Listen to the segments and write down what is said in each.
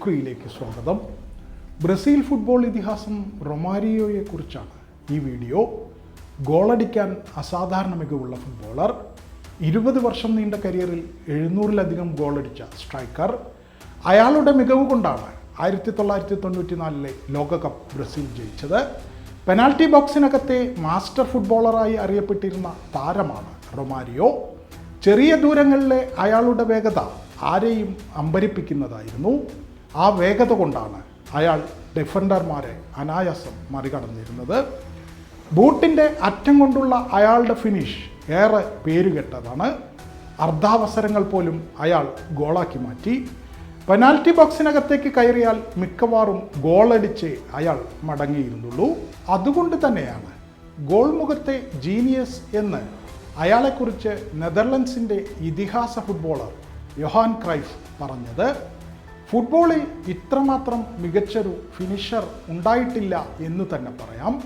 കുറിയിലേക്ക് സ്വാഗതം. Brazil football ഇതിഹാസം റൊമാരിയോയെക്കുറിച്ചാണ് ഈ വീഡിയോ. ഗോളടിക്കാൻ അസാധാരണ മികവുള്ള ഫുട്ബോളർ. ഇരുപത് വർഷം നീണ്ട കരിയറിൽ എഴുന്നൂറിലധികം ഗോളടിച്ച സ്ട്രൈക്കർ. അയാളുടെ മികവ് കൊണ്ടാണ് ആയിരത്തി തൊള്ളായിരത്തി തൊണ്ണൂറ്റി നാലിലെ ലോകകപ്പ് ബ്രസീൽ ജയിച്ചത്. പെനാൽറ്റി ബോക്സിനകത്തെ മാസ്റ്റർ ഫുട്ബോളറായി അറിയപ്പെട്ടിരുന്ന താരമാണ് റൊമാരിയോ. ചെറിയ ദൂരങ്ങളിലെ അയാളുടെ വേഗത ആരെയും അമ്പരിപ്പിക്കുന്നതായിരുന്നു. ആ വേഗത കൊണ്ടാണ് അയാൾ ഡിഫൻഡർമാരെ അനായാസം മറികടന്നിരുന്നത്. ബൂട്ടിന്റെ അറ്റം കൊണ്ടുള്ള അയാളുടെ ഫിനിഷ് ഏറെ പേരുകെട്ടതാണ്. അർദ്ധാവസരങ്ങൾ പോലും അയാൾ ഗോളാക്കി മാറ്റി. പെനാൽറ്റി ബോക്സിനകത്തേക്ക് കയറിയാൽ മിക്കവാറും ഗോളടിച്ച് അയാൾ മടങ്ങിയിരുന്നുള്ളൂ. അതുകൊണ്ട് തന്നെയാണ് ഗോൾ മുഖത്തെ ജീനിയസ് എന്ന് അയാളെക്കുറിച്ച് നെതർലൻഡ്സിന്റെ ഇതിഹാസ ഫുട്ബോളർ യൊഹാൻ ക്രൈഫ് പറഞ്ഞത് ഫുട്ബോളിൽ ഇത്രമാത്രം മികച്ചൊരു ഫിനിഷർ ഉണ്ടായിട്ടില്ല എന്ന് തന്നെ പറയാം.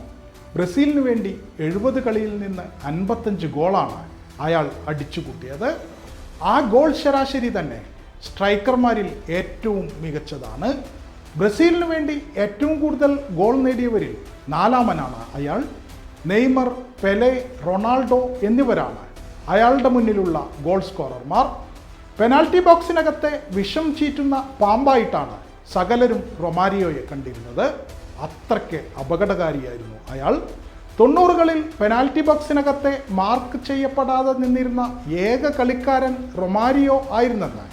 ബ്രസീലിന് വേണ്ടി എഴുപത് കളിയിൽ നിന്ന് അൻപത്തഞ്ച് ഗോളാണ് അയാൾ അടിച്ചു കൂട്ടിയത്. ആ ഗോൾ ശരാശരി തന്നെ സ്ട്രൈക്കർമാരിൽ ഏറ്റവും മികച്ചതാണ്. ബ്രസീലിന് വേണ്ടി ഏറ്റവും കൂടുതൽ ഗോൾ നേടിയവരിൽ നാലാമനാണ് അയാൾ. നെയ്മർ പെലെ റൊണാൾഡോ എന്നിവരാണ് അയാളുടെ മുന്നിലുള്ള ഗോൾ സ്കോറർമാർ. പെനാൽറ്റി ബോക്സിനകത്തെ വിഷം ചീറ്റുന്ന പാമ്പായിട്ടാണ് സകലരും റൊമാരിയോയെ കണ്ടിരുന്നത്. അത്രയ്ക്ക് അപകടകാരിയായിരുന്നു അയാൾ. തൊണ്ണൂറുകളിൽ പെനാൽറ്റി ബോക്സിനകത്തെ മാർക്ക് ചെയ്യപ്പെടാതെ നിന്നിരുന്ന ഏക കളിക്കാരൻ റൊമാരിയോ ആയിരുന്നെന്ന്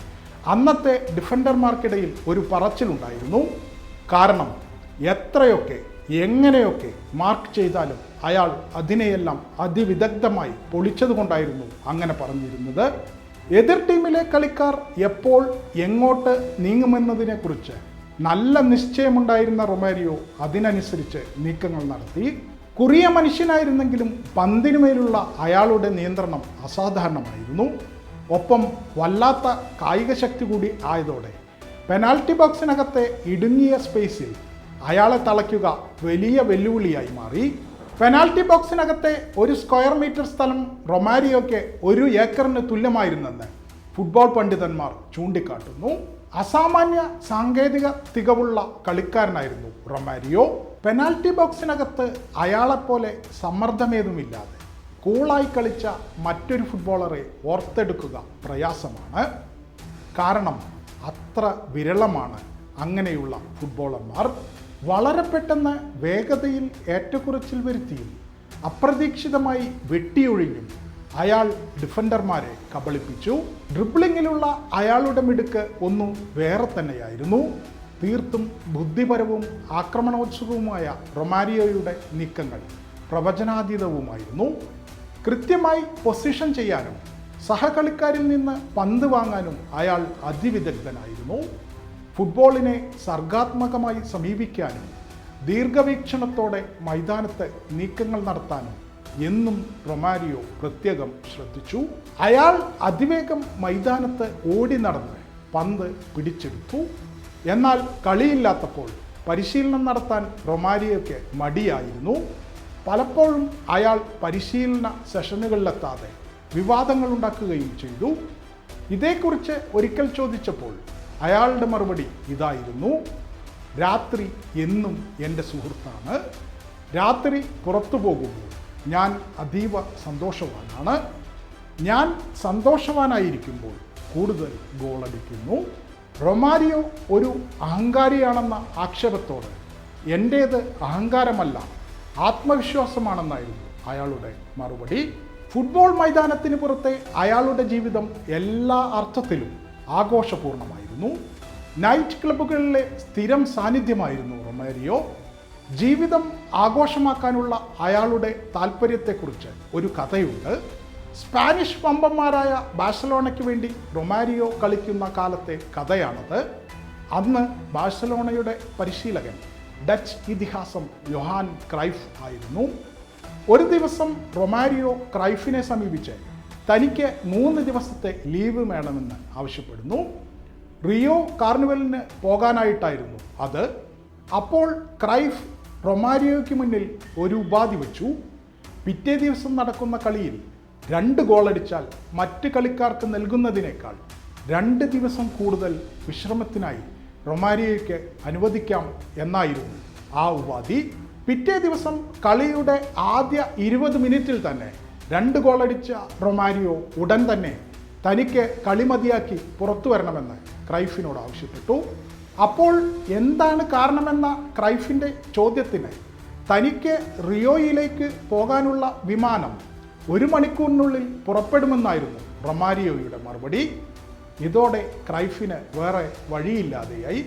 അന്നത്തെ ഡിഫൻഡർമാർക്കിടയിൽ ഒരു പറച്ചിലുണ്ടായിരുന്നു. കാരണം എത്രയൊക്കെ എങ്ങനെയൊക്കെ മാർക്ക് ചെയ്താലും അയാൾ അതിനെയെല്ലാം അതിവിദഗ്ധമായി പൊളിച്ചതുകൊണ്ടായിരുന്നു അങ്ങനെ പറഞ്ഞിരുന്നത്. എതിർ ടീമിലെ കളിക്കാർ എപ്പോൾ എങ്ങോട്ട് നീങ്ങുമെന്നതിനെക്കുറിച്ച് നല്ല നിശ്ചയമുണ്ടായിരുന്ന റൊമാരിയോ അതിനനുസരിച്ച് നീക്കങ്ങൾ നടത്തി. കുറിയ മനുഷ്യനായിരുന്നെങ്കിലും പന്തിനുമേലുള്ള അയാളുടെ നിയന്ത്രണം അസാധാരണമായിരുന്നു. ഒപ്പം വല്ലാത്ത കായിക ശക്തി കൂടി ആയതോടെ പെനാൽറ്റി ബോക്സിനകത്തെ ഇടുങ്ങിയ സ്പേസിൽ അയാളെ തളയ്ക്കുക വലിയ വെല്ലുവിളിയായി മാറി. പെനാൽറ്റി ബോക്സിനകത്തെ ഒരു സ്ക്വയർ മീറ്റർ സ്ഥലം റൊമാരിയോയ്ക്ക് ഒരു ഏക്കറിന് തുല്യമായിരുന്നെന്ന് ഫുട്ബോൾ പണ്ഡിതന്മാർ ചൂണ്ടിക്കാട്ടുന്നു. അസാമാന്യ സാങ്കേതിക തികവുള്ള കളിക്കാരനായിരുന്നു റൊമാരിയോ. പെനാൽറ്റി ബോക്സിനകത്ത് അയാളെപ്പോലെ സമ്മർദ്ദമേതുമില്ലാതെ കൂളായി കളിച്ച മറ്റൊരു ഫുട്ബോളറെ ഓർത്തെടുക്കുക പ്രയാസമാണ്. കാരണം അത്ര വിരളമാണ് അങ്ങനെയുള്ള ഫുട്ബോളർമാർ. വളരെ പെട്ടെന്ന് വേഗതയിൽ ഏറ്റക്കുറച്ചിൽ വരുത്തിയും അപ്രതീക്ഷിതമായി വെട്ടിയൊഴിഞ്ഞും അയാൾ ഡിഫൻഡർമാരെ കബളിപ്പിച്ചു. ഡ്രിബ്ലിങ്ങിലുള്ള അയാളുടെ മിടുക്ക് ഒന്നു വേറെ തന്നെയായിരുന്നു. തീർത്തും ബുദ്ധിപരവും ആക്രമണോത്സുകവുമായ റൊമാരിയോയുടെ നീക്കങ്ങൾ പ്രവചനാതീതവുമായിരുന്നു. കൃത്യമായി പൊസിഷൻ ചെയ്യാനും സഹകളിക്കാരിൽ നിന്ന് പന്ത് വാങ്ങാനും അയാൾ അതിവിദഗ്ധനായിരുന്നു. ഫുട്ബോളിനെ സർഗാത്മകമായി സമീപിക്കാനും ദീർഘവീക്ഷണത്തോടെ മൈതാനത്ത് നീക്കങ്ങൾ നടത്താനും എന്നും റൊമാരിയോ പ്രത്യേകം ശ്രദ്ധിച്ചു. അയാൾ അതിവേഗം മൈതാനത്ത് ഓടി നടന്ന് പന്ത് പിടിച്ചെടുത്തു. എന്നാൽ കളിയില്ലാത്തപ്പോൾ പരിശീലനം നടത്താൻ റൊമാരിയോയ്ക്ക് മടിയായിരുന്നു. പലപ്പോഴും അയാൾ പരിശീലന സെഷനുകളിലെത്താതെ വിവാദങ്ങൾ ഉണ്ടാക്കുകയും ചെയ്തു. ഇതേക്കുറിച്ച് ഒരിക്കൽ ചോദിച്ചപ്പോൾ അയാളുടെ മറുപടി ഇതായിരുന്നു. രാത്രി എന്നും എന്റെ സുഹൃത്താണ്. രാത്രി പുറത്തു പോകുമ്പോൾ ഞാൻ അതീവ സന്തോഷവാനാണ്. ഞാൻ സന്തോഷവാനായിരിക്കുമ്പോൾ കൂടുതൽ ഗോളടിക്കുന്നു. റൊമാരിയോ ഒരു അഹങ്കാരിയാണെന്ന ആക്ഷേപത്തോട് എന്റേത് അഹങ്കാരമല്ല ആത്മവിശ്വാസമാണെന്നായിരുന്നു അയാളുടെ മറുപടി. ഫുട്ബോൾ മൈതാനത്തിന് പുറത്തെ അയാളുടെ ജീവിതം എല്ലാ അർത്ഥത്തിലും ആഘോഷപൂർണമായിരുന്നു നൈറ്റ് ക്ലബ്ബുകളിലെ സ്ഥിരം സാന്നിധ്യമായിരുന്നു റൊമേരിയോ. ജീവിതം ആഘോഷമാക്കാനുള്ള അയാളുടെ താല്പര്യത്തെക്കുറിച്ച് ഒരു കഥയുണ്ട്. സ്പാനിഷ് വമ്പന്മാരായ ബാഴ്സലോണയ്ക്ക് വേണ്ടി റൊമാരിയോ കളിക്കുന്ന കാലത്തെ കഥയാണത്. അന്ന് ബാഴ്സലോണയുടെ പരിശീലകൻ ഡച്ച് ഇതിഹാസം യൊഹാൻ ക്രൈഫ് ആയിരുന്നു. ഒരു ദിവസം റൊമാരിയോ ക്രൈഫിനെ സമീപിച്ച് തനിക്ക് മൂന്ന് ദിവസത്തെ ലീവ് വേണമെന്ന് ആവശ്യപ്പെടുന്നു. റിയോ കാർണിവലിന് പോകാനായിട്ടായിരുന്നു. അത് അപ്പോൾ ക്രൈഫ് റൊമാരിയോയ്ക്ക് മുന്നിൽ ഒരു ഉപാധി വെച്ചു. പിറ്റേ ദിവസം നടക്കുന്ന കളിയിൽ രണ്ട് ഗോളടിച്ചാൽ മറ്റ് കളിക്കാർക്ക് നൽകുന്നതിനേക്കാൾ രണ്ട് ദിവസം കൂടുതൽ വിശ്രമത്തിനായി റൊമാരിയോയ്ക്ക് അനുവദിക്കാം എന്നായിരുന്നു ആ ഉപാധി. പിറ്റേ ദിവസം കളിയുടെ ആദ്യ ഇരുപത് മിനിറ്റിൽ തന്നെ രണ്ട് ഗോളടിച്ച റൊമാരിയോ ഉടൻ തന്നെ തനിക്ക് കളിമതിയാക്കി പുറത്തു വരണമെന്ന് ക്രൈഫിനോട് ആവശ്യപ്പെട്ടു. അപ്പോൾ എന്താണ് കാരണമെന്ന ക്രൈഫിന്റെ ചോദ്യത്തിന് തനിക്ക് റിയോയിലേക്ക് പോകാനുള്ള വിമാനം ഒരു മണിക്കൂറിനുള്ളിൽ പുറപ്പെടുമെന്നായിരുന്നു റൊമാരിയോയുടെ മറുപടി. ഇതോടെ ക്രൈഫിന് വേറെ വഴിയില്ലാതെയായി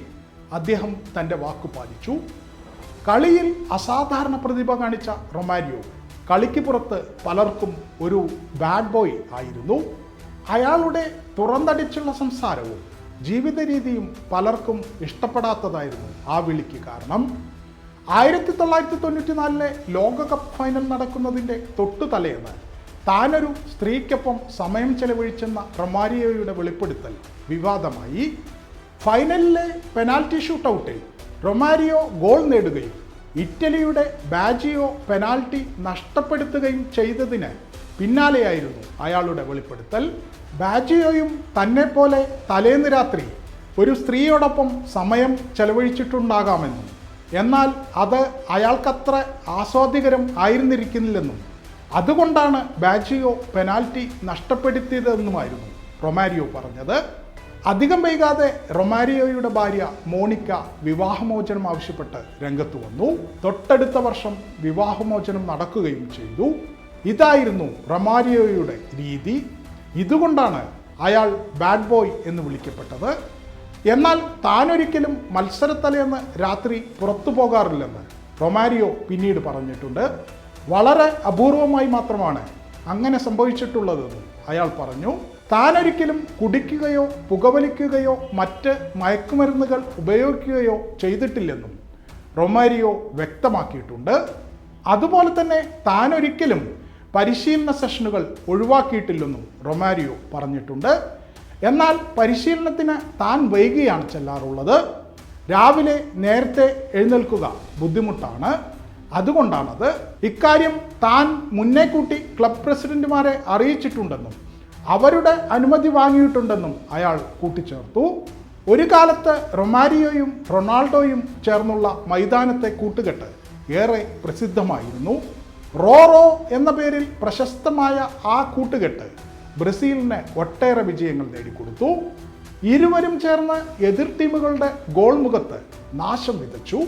അദ്ദേഹം തന്റെ വാക്കു പാലിച്ചു. കളിയിൽ അസാധാരണ പ്രതിഭ കാണിച്ച റൊമാരിയോ കളിക്ക് പുറത്ത് പലർക്കും ഒരു ബാഡ് ബോയ് ആയിരുന്നു. അയാളുടെ തുറന്നടിച്ചുള്ള സംസാരവും ജീവിത രീതിയും പലർക്കും ഇഷ്ടപ്പെടാത്തതായിരുന്നു ആ വിളിക്ക് കാരണം ആയിരത്തി തൊള്ളായിരത്തി തൊണ്ണൂറ്റി നാലിലെ ലോകകപ്പ് ഫൈനൽ നടക്കുന്നതിന്റെ തൊട്ടു തലേന്ന് താനൊരു സ്ത്രീക്കൊപ്പം സമയം ചെലവഴിച്ചെന്ന റൊമാരിയോയുടെ വെളിപ്പെടുത്തൽ വിവാദമായി. ഫൈനലിലെ പെനാൽറ്റി ഷൂട്ടൗട്ടിൽ റൊമാരിയോ ഗോൾ നേടുകയും ഇറ്റലിയുടെ ബാജിയോ പെനാൽറ്റി നഷ്ടപ്പെടുത്തുകയും ചെയ്തതിന് പിന്നാലെയായിരുന്നു അയാളുടെ വെളിപ്പെടുത്തൽ. ബാജിയോയും തന്നെപ്പോലെ പോലെ തലേന്ന് രാത്രി ഒരു സ്ത്രീയോടൊപ്പം സമയം ചെലവഴിച്ചിട്ടുണ്ടാകാമെന്നും എന്നാൽ അത് അയാൾക്കത്ര ആസ്വാദികരം ആയിരുന്നിരിക്കുന്നില്ലെന്നും അതുകൊണ്ടാണ് ബാജിയോ പെനാൽറ്റി നഷ്ടപ്പെടുത്തിയതെന്നുമായിരുന്നു റൊമാരിയോ പറഞ്ഞത്. അധികം വൈകാതെ റൊമാരിയോയുടെ ഭാര്യ മോണിക്ക വിവാഹമോചനം ആവശ്യപ്പെട്ട് രംഗത്ത് വന്നു. തൊട്ടടുത്ത വർഷം വിവാഹമോചനം നടക്കുകയും ചെയ്തു. ഇതായിരുന്നു റൊമാരിയോയുടെ രീതി. ഇതുകൊണ്ടാണ് അയാൾ ബാഡ് ബോയ് എന്ന് വിളിക്കപ്പെട്ടത്. എന്നാൽ താനൊരിക്കലും മത്സരത്തലേന്ന് രാത്രി പുറത്തു പോകാറില്ലെന്ന് റൊമാരിയോ പിന്നീട് പറഞ്ഞിട്ടുണ്ട്. വളരെ അപൂർവമായി മാത്രമാണ് അങ്ങനെ സംഭവിച്ചിട്ടുള്ളതെന്നും അയാൾ പറഞ്ഞു. താനൊരിക്കലും കുടിക്കുകയോ പുകവലിക്കുകയോ മറ്റ് മയക്കുമരുന്നുകൾ ഉപയോഗിക്കുകയോ ചെയ്തിട്ടില്ലെന്നും റൊമാരിയോ വ്യക്തമാക്കിയിട്ടുണ്ട്. അതുപോലെ തന്നെ താനൊരിക്കലും പരിശീലന സെഷനുകൾ ഒഴിവാക്കിയിട്ടില്ലെന്നും റൊമാരിയോ പറഞ്ഞിട്ടുണ്ട്. എന്നാൽ പരിശീലനത്തിന് താൻ വൈകിയാണ് ചെല്ലാറുള്ളത്. രാവിലെ നേരത്തെ എഴുന്നേൽക്കുക ബുദ്ധിമുട്ടാണ്. അതുകൊണ്ടാണത് ഇക്കാര്യം താൻ മുന്നേ കൂട്ടി ക്ലബ് പ്രസിഡന്റുമാരെ അറിയിച്ചിട്ടുണ്ടെന്നും അവരുടെ അനുമതി വാങ്ങിയിട്ടുണ്ടെന്നും അയാൾ കൂട്ടിച്ചേർത്തു. ഒരു കാലത്ത് റൊമാരിയോയും റൊണാൾഡോയും ചേർന്നുള്ള മൈതാനത്തെ കൂട്ടുകെട്ട് ഏറെ പ്രസിദ്ധമായിരുന്നു. റോറോ എന്ന പേരിൽ പ്രശസ്തമായ ആ കൂട്ടുകെട്ട് ബ്രസീലിന് ഒട്ടേറെ വിജയങ്ങൾ നേടിക്കൊടുത്തു. ഇരുവരും ചേർന്ന് എതിർ ടീമുകളുടെ ഗോൾ മുഖത്ത് നാശം വിതച്ചു.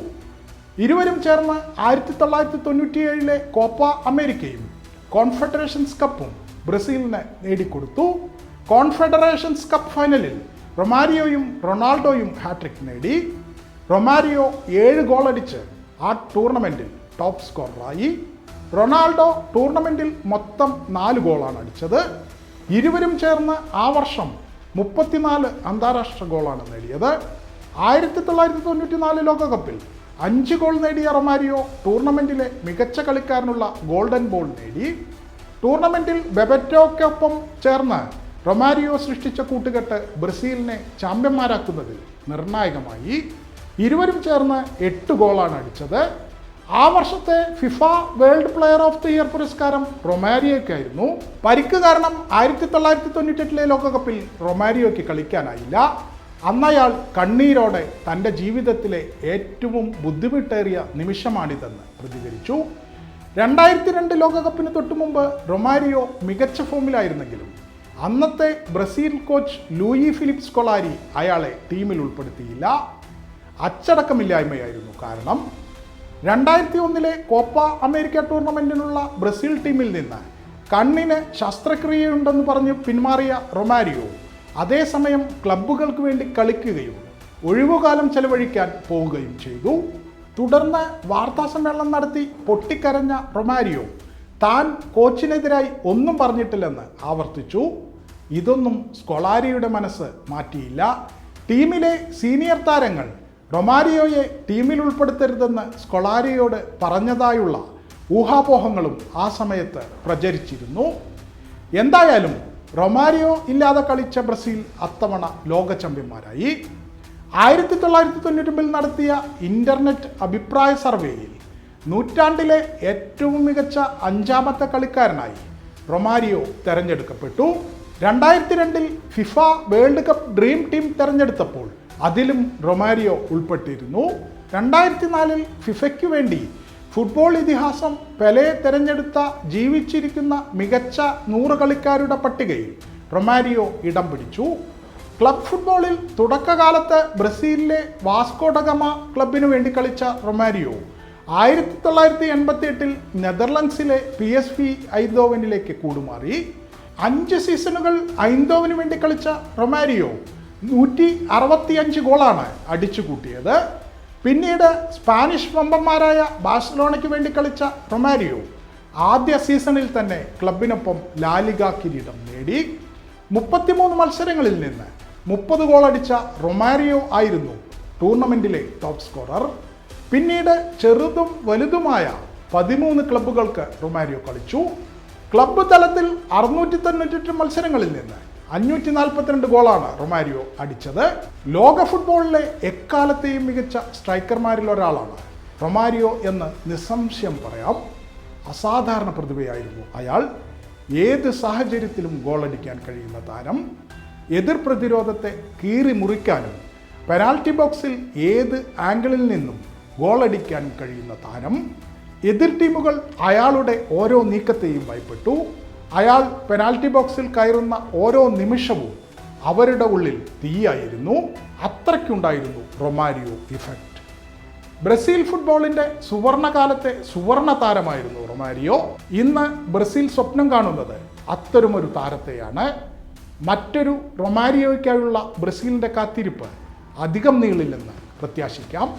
ഇരുവരും ചേർന്ന് ആയിരത്തി തൊള്ളായിരത്തി തൊണ്ണൂറ്റിയേഴിലെ കോപ്പ അമേരിക്കയും കോൺഫെഡറേഷൻസ് കപ്പും ബ്രസീലിന് നേടിക്കൊടുത്തു. കോൺഫെഡറേഷൻസ് കപ്പ് ഫൈനലിൽ റൊമാരിയോയും റൊണാൾഡോയും ഹാട്രിക് നേടി. റൊമാരിയോ ഏഴ് ഗോളടിച്ച് ആ ടൂർണമെന്റിൽ ടോപ്പ് സ്കോററായി. റൊണാൾഡോ ടൂർണമെന്റിൽ മൊത്തം നാല് ഗോളാണ് അടിച്ചത്. ഇരുവരും ചേർന്ന് ആ വർഷം മുപ്പത്തിനാല് അന്താരാഷ്ട്ര ഗോളാണ് നേടിയത്. ആയിരത്തി തൊള്ളായിരത്തി തൊണ്ണൂറ്റി നാല് ലോകകപ്പിൽ അഞ്ച് ഗോൾ നേടിയ റൊമാരിയോ ടൂർണമെന്റിലെ മികച്ച കളിക്കാരനുള്ള ഗോൾഡൻ ബോൾ നേടി. ടൂർണമെന്റിൽ ബെബറ്റോക്കൊപ്പം ചേർന്ന് റൊമാരിയോ സൃഷ്ടിച്ച കൂട്ടുകെട്ട് ബ്രസീലിനെ ചാമ്പ്യന്മാരാക്കുന്നതിൽ നിർണായകമായി. ഇരുവരും ചേർന്ന് എട്ട് ഗോളാണ് അടിച്ചത്. ആ വർഷത്തെ FIFA world player of the year പുരസ്കാരം റൊമാരിയോയ്ക്കായിരുന്നു പരിക്ക് കാരണം ആയിരത്തി തൊള്ളായിരത്തി തൊണ്ണൂറ്റെട്ടിലെ ലോകകപ്പിൽ റൊമാരിയോയ്ക്ക് കളിക്കാനായില്ല. അന്നയാൾ കണ്ണീരോടെ തന്റെ ജീവിതത്തിലെ ഏറ്റവും ബുദ്ധിമുട്ടേറിയ നിമിഷമാണിതെന്ന് പ്രതികരിച്ചു. രണ്ടായിരത്തി രണ്ട് ലോകകപ്പിന് തൊട്ടു മുമ്പ് റൊമാരിയോ മികച്ച ഫോമിലായിരുന്നെങ്കിലും അന്നത്തെ Brazil coach Luiz Felipe Scolari അയാളെ ടീമിൽ ഉൾപ്പെടുത്തിയില്ല. അച്ചടക്കമില്ലായ്മയായിരുന്നു കാരണം. രണ്ടായിരത്തി ഒന്നിലെ കോപ്പ അമേരിക്ക ടൂർണമെന്റിനുള്ള ബ്രസീൽ ടീമിൽ നിന്ന് കണ്ണിന് ശസ്ത്രക്രിയയുണ്ടെന്ന് പറഞ്ഞ് പിന്മാറിയ റൊമാരിയോ അതേസമയം ക്ലബ്ബുകൾക്ക് വേണ്ടി കളിക്കുകയും ഒഴിവുകാലം ചെലവഴിക്കാൻ പോവുകയും ചെയ്തു. തുടർന്ന് വാർത്താസമ്മേളനം നടത്തി പൊട്ടിക്കരഞ്ഞ റൊമാരിയോ താൻ കോച്ചിനെതിരായി ഒന്നും പറഞ്ഞിട്ടില്ലെന്ന് ആവർത്തിച്ചു. ഇതൊന്നും സ്കൊളാരിയുടെ മനസ്സ് മാറ്റിയില്ല. ടീമിലെ സീനിയർ താരങ്ങൾ റൊമാരിയോയെ ടീമിൽ ഉൾപ്പെടുത്തരുതെന്ന് സ്കൊളാരിയോട് പറഞ്ഞതായുള്ള ഊഹാപോഹങ്ങളും ആ സമയത്ത് പ്രചരിച്ചിരുന്നു. എന്തായാലും റൊമാരിയോ ഇല്ലാതെ കളിച്ച ബ്രസീൽ അത്തവണ ലോക ചാമ്പ്യന്മാരായി. ആയിരത്തി തൊള്ളായിരത്തി തൊണ്ണൂറ്റൊമ്പതിൽ നടത്തിയ ഇന്റർനെറ്റ് അഭിപ്രായ സർവേയിൽ നൂറ്റാണ്ടിലെ ഏറ്റവും മികച്ച അഞ്ചാമത്തെ കളിക്കാരനായി റൊമാരിയോ തെരഞ്ഞെടുക്കപ്പെട്ടു. രണ്ടായിരത്തി രണ്ടിൽ FIFA World Cup dream team തെരഞ്ഞെടുത്തപ്പോൾ അതിലും റൊമാരിയോ ഉൾപ്പെട്ടിരുന്നു. രണ്ടായിരത്തി നാലിൽ ഫിഫയ്ക്ക് വേണ്ടി ഫുട്ബോൾ ഇതിഹാസം പെലെ തിരഞ്ഞെടുത്ത ജീവിച്ചിരിക്കുന്ന മികച്ച നൂറ് കളിക്കാരുടെ പട്ടികയിൽ റൊമാരിയോ ഇടം പിടിച്ചു. ക്ലബ് ഫുട്ബോളിൽ തുടക്കകാലത്ത് ബ്രസീലിലെ വാസ്കോഡഗമ ക്ലബിനു വേണ്ടി കളിച്ച റൊമാരിയോ ആയിരത്തി തൊള്ളായിരത്തി എൺപത്തി എട്ടിൽ നെതർലൻഡ്സിലെ പി എസ് വി ഐന്തോവനിലേക്ക് കൂടുമാറി. അഞ്ച് സീസണുകൾ ഐന്തോവന് വേണ്ടി കളിച്ച റൊമാരിയോ നൂറ്റി അറുപത്തിയഞ്ച് ഗോളാണ് അടിച്ചു കൂട്ടിയത്. പിന്നീട് സ്പാനിഷ് വമ്പന്മാരായ ബാഴ്സലോണയ്ക്ക് വേണ്ടി കളിച്ച റൊമാരിയോ ആദ്യ സീസണിൽ തന്നെ ക്ലബിനൊപ്പം ലാലിഗ കിരീടം നേടി. മുപ്പത്തിമൂന്ന് മത്സരങ്ങളിൽ നിന്ന് മുപ്പത് ഗോൾ അടിച്ച റൊമാരിയോ ആയിരുന്നു ടൂർണമെന്റിലെ ടോപ്പ് സ്കോറർ. പിന്നീട് ചെറുതും വലുതുമായ പതിമൂന്ന് ക്ലബ്ബുകൾക്ക് റൊമാരിയോ കളിച്ചു. ക്ലബ്ബ് തലത്തിൽ അറുന്നൂറ്റി തൊണ്ണൂറ്റെട്ട് മത്സരങ്ങളിൽ നിന്ന് അഞ്ഞൂറ്റി നാൽപ്പത്തിരണ്ട് ഗോളാണ് റൊമാരിയോ അടിച്ചത്. ലോക ഫുട്ബോളിലെ എക്കാലത്തെയും മികച്ച സ്ട്രൈക്കർമാരിൽ ഒരാളാണ് റൊമാരിയോ എന്ന് നിസ്സംശയം പറയാം. അസാധാരണ പ്രതിഭയായിരുന്നു അയാൾ. ഏത് സാഹചര്യത്തിലും ഗോളടിക്കാൻ കഴിയുന്ന താരം. എതിർ പ്രതിരോധത്തെ കീറി മുറിക്കാനും പെനാൽറ്റി ബോക്സിൽ ഏത് ആംഗിളിൽ നിന്നും ഗോളടിക്കാനും കഴിയുന്ന താരം. എതിർ ടീമുകൾ അയാളുടെ ഓരോ നീക്കത്തെയും ഭയപ്പെട്ടു. അയാൾ പെനാൽറ്റി ബോക്സിൽ കയറുന്ന ഓരോ നിമിഷവും അവരുടെ ഉള്ളിൽ തീയായിരുന്നു. അത്രയ്ക്കുണ്ടായിരുന്നു റൊമാരിയോ ഇഫക്റ്റ്. ബ്രസീൽ ഫുട്ബോളിന്റെ സുവർണകാലത്തെ സുവർണ താരമായിരുന്നു റൊമാരിയോ. ഇന്ന് ബ്രസീൽ സ്വപ്നം കാണുന്നത് അത്തരമൊരു താരത്തെയാണ്. മറ്റൊരു റൊമാരിയോയ്ക്കായുള്ള ബ്രസീലിന്റെ കാത്തിരിപ്പ് അധികം നീളില്ലെന്ന് പ്രത്യാശിക്കാം.